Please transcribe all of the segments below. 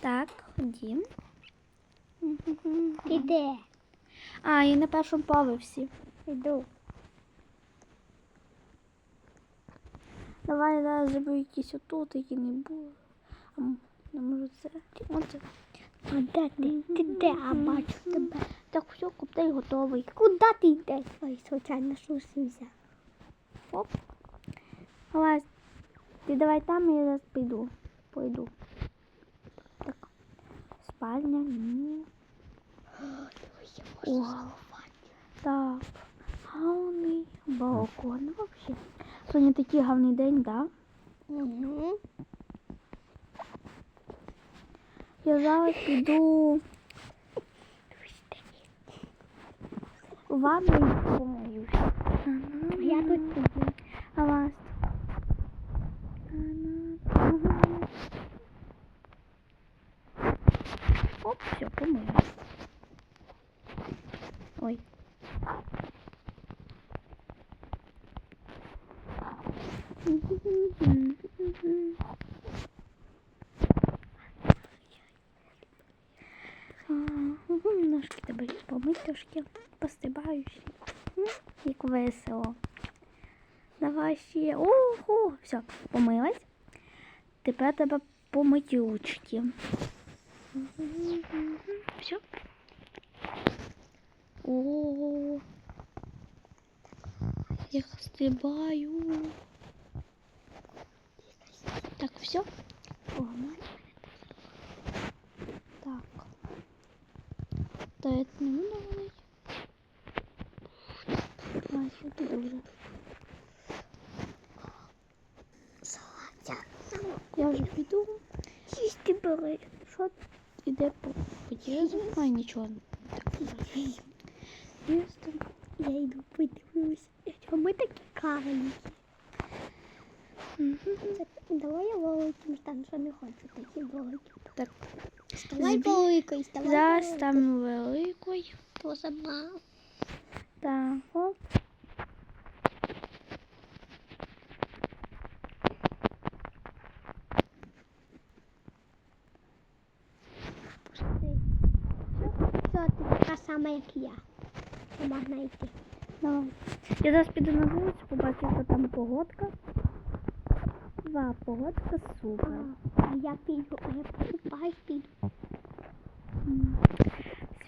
Так, ходім. Ти де? А, і на першому поверсі. Іду. Давай зараз зроблю якісь отут, які не було. А не це. Оце. А де ти? Ти де? А бачу тебе. Так, все, коптей готовий. Куди ти йдеш? Ой, звичайно, шусився. Оп. Давай. Ти давай там, я зараз піду. Пойду. Так. Спальня. Ні. О, так. Гавний балкон. Вообще. Сьогодні такий гавний день, да? Угу. Я зараз піду в ванну і помиюся. Я тут іду. А вас? Оп, все, помилась. Ой. Ножки тебе помить трошки, постибаюся. Як весело. Давай ще. Ого, все, помилась. Тепер тебе помить ручки. Все. О, я стрибаю. Так, все. Погнали. Так. Та я не буду говорити. А, що ти дуже? Салатя. Я вже піду. Їсти бери. Що іде по подіжу? Ай, нічого. Так, Їсти. Я йду подивлюся. Що ми такі карні? Це- Давай я великим стану, що не хочу такі великі. Так. Ставай Збі- великою, ставай Зараз великою. там великою. То сама. Так, Сама, як я. Що можна йти. Давай. Я зараз піду на вулицю, побачу, яка там погодка. Два, погодка супер. А я піду, а я покупаюсь, піду.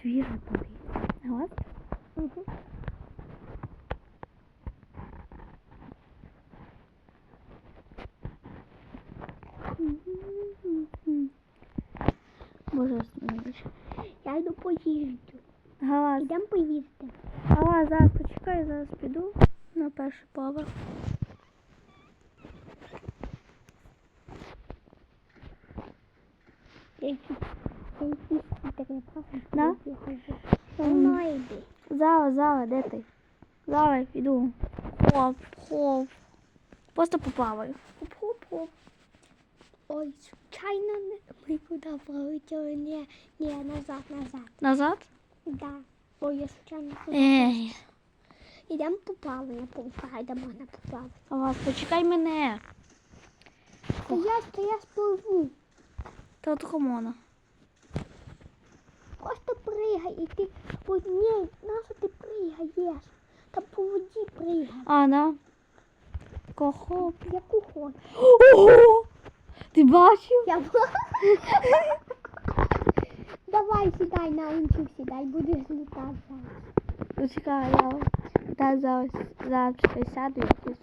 Свіже повітря. От. Угу. Боже. Я йду поїжджу. Галас, Йдемо поїсти. Галас, зараз почекай, зараз піду на перший поверх. Я. Я. Да? Я. Зараз, зараз, де ти? Зараз піду. Хоп, хоп. Просто поплаваю. Хоп-хоп-хоп. Ой, случайно не ми куди полетіли. Ні, ні, назад, назад. Назад? Да. Ой, я случайно. Ей, Ідемо поплавання, повпай, де можна поплавати. Галас, почекай мене. Та я, та я спливу. Та от комона. Просто пригай і ти по ній, нащо ти пригаєш? Та по воді пригай. А, да? Кого? Яку хочеш. Ого! Ти бачив? Я Давай сідай на унчик, сідай, будеш літати зараз. Почекай, я та зараз, зараз сяду якось.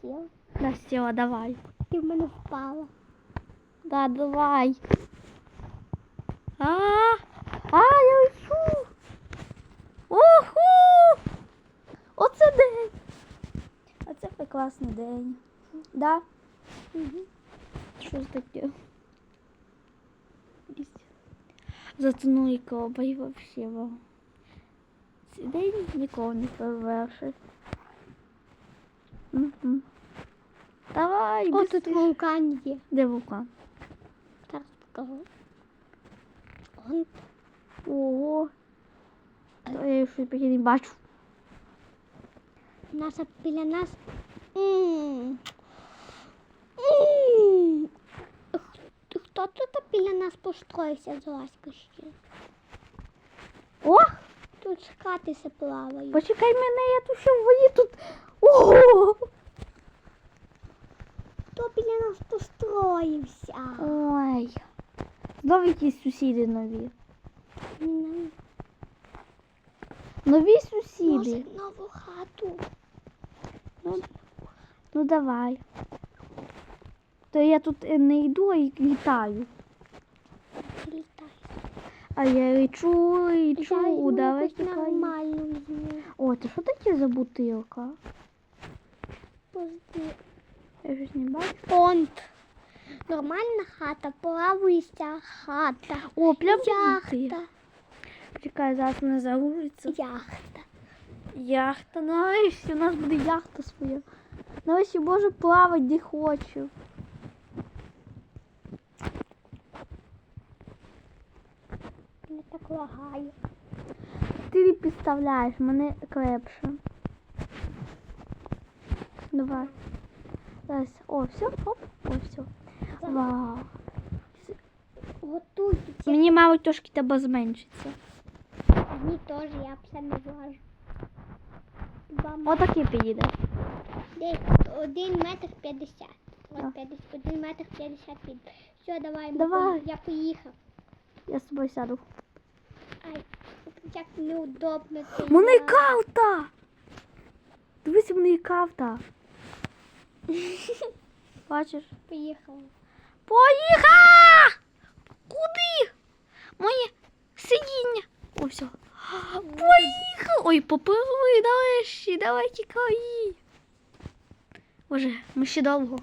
Сів. Да, все, давай. Ти в мене впала. Да, давай. А, а, я лечу. Уху! Оце день. Оце прекрасний день. Да? Угу. Що ж таке? Затонули кобай вообще. во. Цей день нікого не перевершить. Мгм. Давай, О, тут вулкан є. Де вулкан? Зараз покажу. Он Ого. Та Я щось таке не бачу. наша біля нас. М. М. біля нас построївся з ласкощі. Ох, Тут скатися плавають. почекай мене, я тут ще в воді тут. Ого! Хто біля нас построївся? Ой. Знову якісь сусіди нові. Нові Може, сусіди. нову хату. Ну, ну давай. То я тут е, не йду, а й літаю. А я лечу, лечу, давай тікай. О, це що таке за бутилка? Позди. Я щось не бачу. Понт. Нормальна хата, плаваюча хата. О, прям Яхта. Чекай, зараз не загрузиться. Яхта. Яхта, нарешті, у нас буде яхта своя. Нарешті може плавати де хочу. Не так лагає. Ти не підставляєш, мене крепше. Давай. Зараз. О, все, оп, о, все. Вау. Готуйтеся. Мені, мабуть, трошки треба зменшиться. Мені теж, я б це не влажу. Два м- Отакий підійде. Десь один метр п'ятдесят. Так. От п'ятдесят. Один метр п'ятдесят під. Все, давай, Давай. я поїхав. Я з тобою сяду. Ай, як неудобно я- кавта! Дивись, мене кавта. Бачиш? Поїхала. Поїхала! Куди? Моє сидіння. О, все. Поїхав! Ой, попливли, нарешті, давай тікай. Боже, ми ще довго.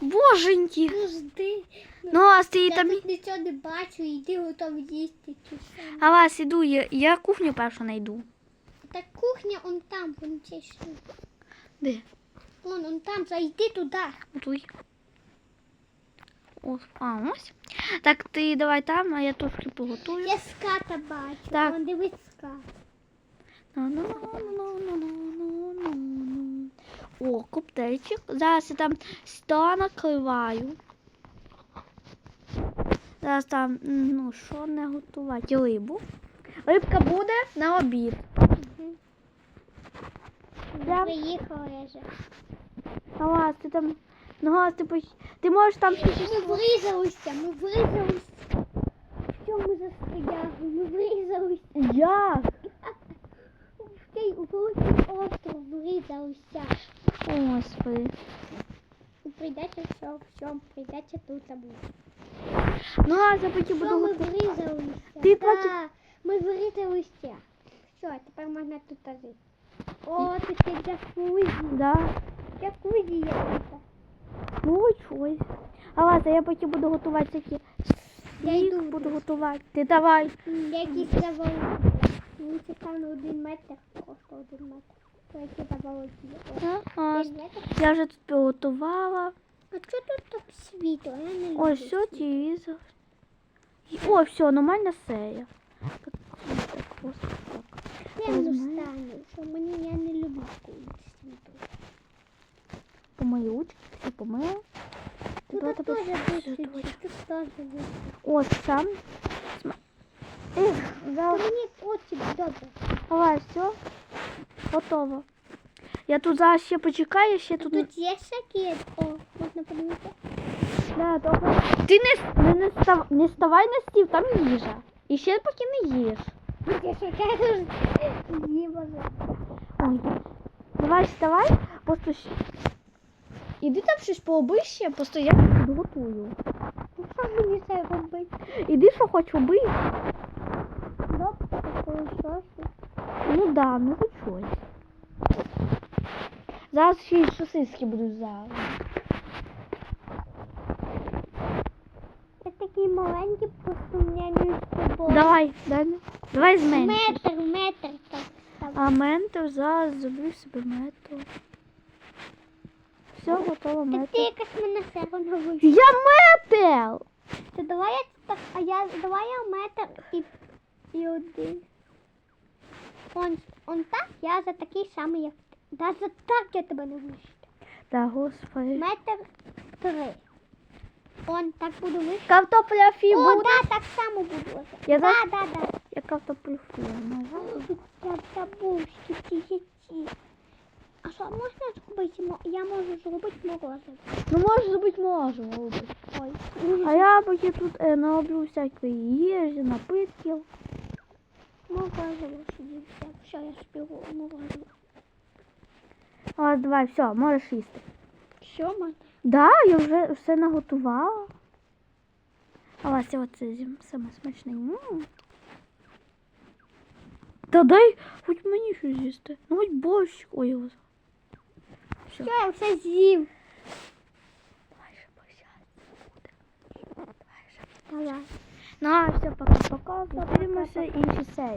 Боженьки. Ну жди. Ну, а ти Я там. тут нічого не бачу, йди готов їсти чи що. А вас іду, я, я кухню першу знайду. Та кухня он там, вон цей що. Де? Вон, он там, зайди туди. Туй. О, а, ось. Так, ти давай там, а я трошки поготую. Я ската бачу. Так. Вон дивись скат. Ну-ну-ну-ну-ну-ну-ну-ну. О, коптейчик. Зараз я там сто накриваю. Зараз там, ну, що не готувати? Рибу. Рибка буде на обід. Угу. Я- Приїхала я вже. Галас, ти там. Ну, Галас, ти, поч- ти можеш там Ми врізалися, ми врізалися. Що ми застояли? Ми врізалися. Як? В цей великий остров врізалися. Господи. Прийдеться все, все, прийдеться тут бути. Ну, я потім буду ми врізалися? Ти Да, бачиш- Ми врізалися. Все, тепер можна тут жити. О, тут є джакузі. Да. Джакузі є тут. Ну. Галас, а я потім буду готувати такі. Я йду. буду готувати. Ти давай. Якісь заводи. Мені цікаво один метр, просто один метр. О, Ага. Я вже тут приготувала. А що тут так світло? Я не. Ось все, телевізор. О, все, нормальна серія. Так, так, ось так. Я не встану, що мені я не люблю коли світло. Помої ручки, все помила. Тут теж виключить, тут теж виключить. Ось сам. Зараз. мені очі добре. Давай, все. Готово. Я тут зараз ще почекаю, ще тут. Тут є всякі, о, можна подивитися. Да, добре. Ти не, не, не, став, не ставай на стіл, там їжа. І ще поки не їж. Я. Ой. Давай вставай, просто щ- Іди там щось пооби ще, просто я підготую. Ну що мені це робити? Іди, що хоч оби. Добре, такою. Ну да, ну щось. Зараз ще й сосиски будуть зараз. Я такий маленький, просто мене з тобою. Давай, дай. Давай зменш. Метр, метр так. так. А метр зараз зроблю собі метр. Все, готово Та метр. ти якась мене все одно вийшла. Я метр! То давай я так, а я давай я метр і, і один. Он, он так, я за такий самий, як ти. Да за так я тебе не вищу. Та господи. Метр три. Он так буду вишити. Картопля фі О, буде. да, так само буду. Я да, зараз- да, да. Я картоплю фі. Я забувшки ті ті. А що можна зробити? Мо- Я можу зробити морозиво. Ну можеш зробити мороженое. Ой. А я поки тут е, нароблю всякої їжі, напитків. Морозиво сидів. все. Все, я співу морозиво. Ось давай, все, можеш їсти. Що можна? Да, я вже все наготувала. А ось оце зім- саме смачне. Та дай хоч мені щось з'їсти. Ну хоч борщ. Ой, його. Все. Все, я все з'їв. Давай ще. Давай. Ну, а все, пока-пока. Зустрінемося інші серії.